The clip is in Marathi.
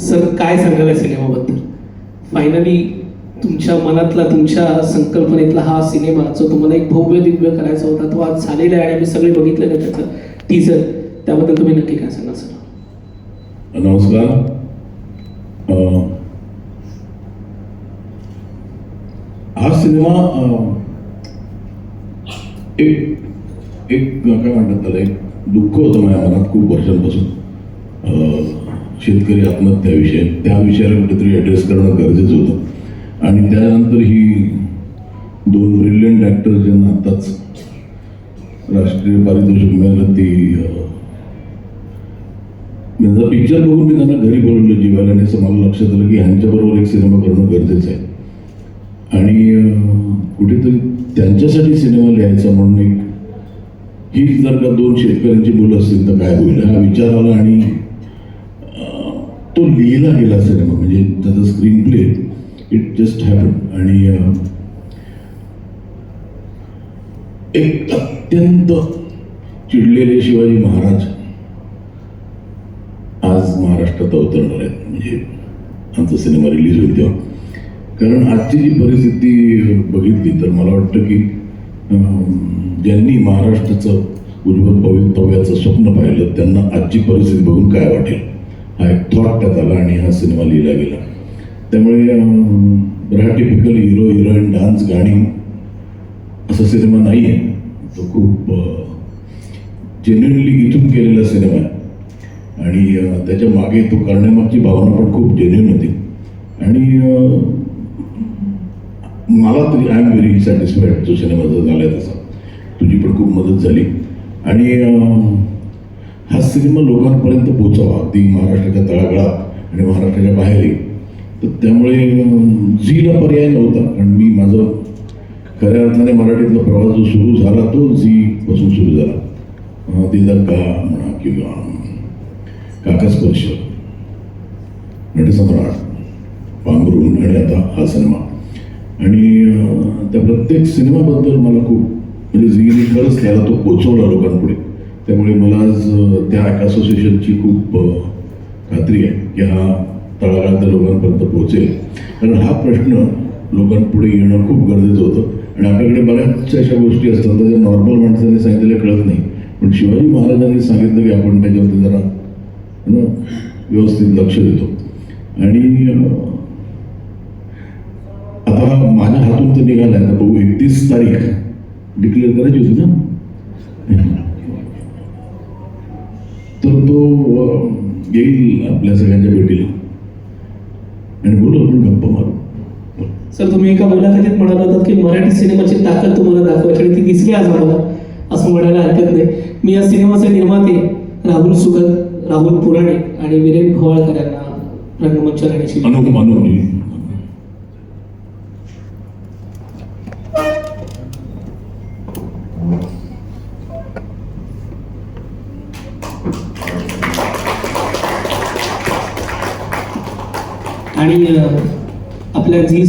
सर काय सांगाल या सिनेमाबद्दल? फायनली तुमच्या मनातला तुमच्या संकल्पनेतला हा सिनेमा जो तुम्हाला एक भव्य दिव्य करायचा होता तो आज झालेला आहे आणि आम्ही सगळे बघितलं का त्याचं टीजर त्याबद्दल तुम्ही नक्की काय सांगा सर? नमस्कार. हा सिनेमा एक एक काय म्हणतात त्याला एक दुःख होतं माझ्या मनात खूप वर्षांपासून. शेतकरी आत्महत्याविषयी त्या विषयाला कुठेतरी ॲड्रेस करणं गरजेचं होतं. आणि त्यानंतर ही दोन ब्रिलियंट ॲक्टर ज्यांना आत्ताच राष्ट्रीय पारितोषिक मिळालं ती त्यांचा पिक्चर बघून मी त्यांना घरी बोलवलं जीवाला आणि असं मला लक्षात आलं की ह्यांच्याबरोबर एक सिनेमा करणं गरजेचं आहे. आणि कुठेतरी त्यांच्यासाठी सिनेमा लिहायचा म्हणून एक ही जर का दोन शेतकऱ्यांची मुलं असतील तर काय होईल? हा विचार आला आणि लिहिला गेला सिनेमा म्हणजे त्याचा screenplay it just happen आणि एक अत्यंत चिडलेले शिवाजी महाराज आज महाराष्ट्रात अवतरणार आहेत. म्हणजे आमचा सिनेमा रिलीज होईल तेव्हा. कारण आजची जी परिस्थिती बघितली तर मला वाटतं की ज्यांनी महाराष्ट्राचं उज्ज्वल भवितव्याचं स्वप्न पाहिलं त्यांना आजची परिस्थिती बघून काय वाटेल? हा एक थॉट त्यात आला आणि हा सिनेमा लिहिला गेला. त्यामुळे बरा टिपिकल हिरो हिरोईन डान्स गाणी असा सिनेमा नाही आहे तो खूप जेन्युनली इथून केलेला सिनेमा आहे. आणि त्याच्यामागे तो करण्यामागची भावना पण खूप जेन्युन होती. आणि मला तरी आय एम व्हेरी सॅटिस्फाईड जो सिनेमा जर झाला आहे तसा. तुझी पण खूप मदत झाली. आणि हा सिनेमा लोकांपर्यंत पोचावा अगदी महाराष्ट्राच्या तळागाळात आणि महाराष्ट्राच्या बाहेरही तर त्यामुळे झीला पर्याय नव्हता. कारण मी माझं खऱ्या अर्थाने मराठीतला प्रवास जो सुरू झाला तो झी पासून सुरू झाला. अ, म्हणा किंवा काकास्पर्श नटसम्राट पांघरून आणि आता हा सिनेमा. आणि त्या प्रत्येक सिनेमाबद्दल मला खूप म्हणजे झीने खरंच त्याला तो पोचवला लोकांपुढे. त्यामुळे मला आज त्या असोसिएशनची खूप खात्री आहे की हा तळागाळातल्या लोकांपर्यंत पोहोचेल. कारण हा प्रश्न लोकांपुढे येणं खूप गरजेचं होतं. आणि आपल्याकडे बऱ्याचशा अशा गोष्टी असतात त्या नॉर्मल माणसाने सांगितलेल्या कळत नाही. पण शिवाजी महाराजांनी सांगितलं की आपण त्याच्यावरती जरा व्यवस्थित लक्ष देतो. आणि आता हा माझ्या हातून तर निघाला आता बघू एकतीस तारीख. डिक्लेअर करायची होती ना? येईल आपल्या सगळ्यांच्या भेटीला. आणि बोलू आपण गप्पा मारू. सर तुम्ही एका मुलाखतीत म्हणाला होतात की मराठी सिनेमाची ताकद तुम्हाला दाखवायची आणि ती दिसली आज आम्हाला असं म्हणायला हरकत नाही. मी या सिनेमाचे निर्माते राहुल सुगत राहुल पुराणे आणि विरेन भवाळकर यांना रंगमंचावर येण्याची अनु अनु आणि आपल्या जी